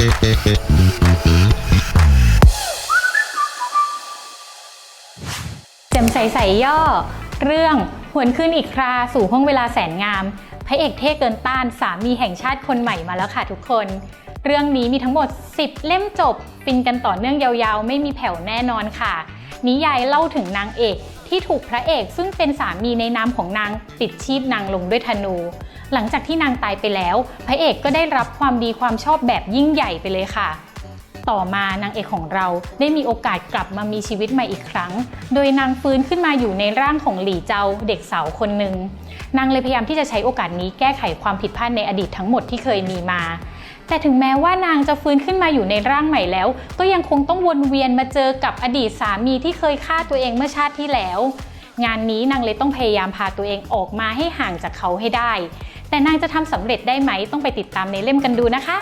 จ่มใสใสย่อ เรื่องหวนขึ้นอีกคราสู่ห้องเวลาแสนงาม พระเอกเท่เกินต้านสามีแห่งชาติคนใหม่มาแล้วค่ะทุกคน เรื่องนี้มีทั้งหมด 10 เล่มจบ ฟินกันต่อเนื่องยาวๆ ไม่มีแผ่วแน่นอนค่ะ นิยายเล่าถึงนางเอกที่ถูกพระเอกซึ่งเป็นสามีในนามของนางปิดชีพนางลงด้วยธนู หลังจากที่นางตายไปแล้ว พระเอกก็ได้รับความดีความชอบแบบยิ่งใหญ่ไปเลยค่ะ ต่อมานางเอกของเราได้มีโอกาสกลับมามีชีวิตใหม่อีกครั้ง โดยนางฟื้นขึ้นมาอยู่ในร่างของหลี่เจาเด็กสาวคนหนึ่งนางเลยพยายามที่จะใช้โอกาสนี้แก้ไขความผิดพลาดในอดีตทั้งหมดที่เคยมีมา แต่ถึงแม้ว่านางจะฟื้นขึ้นมาอยู่ในร่างใหม่แล้ว ก็ยังคงต้องวนเวียนมาเจอกับอดีตสามีที่เคยฆ่าตัวเองเมื่อชาติที่แล้ว งานนี้นางเลยต้องพยายามพาตัวเองออกมาให้ห่างจากเขาให้ได้ แต่นางจะทำสำเร็จได้ไหมต้องไปติดตามในเล่มกันดูนะคะ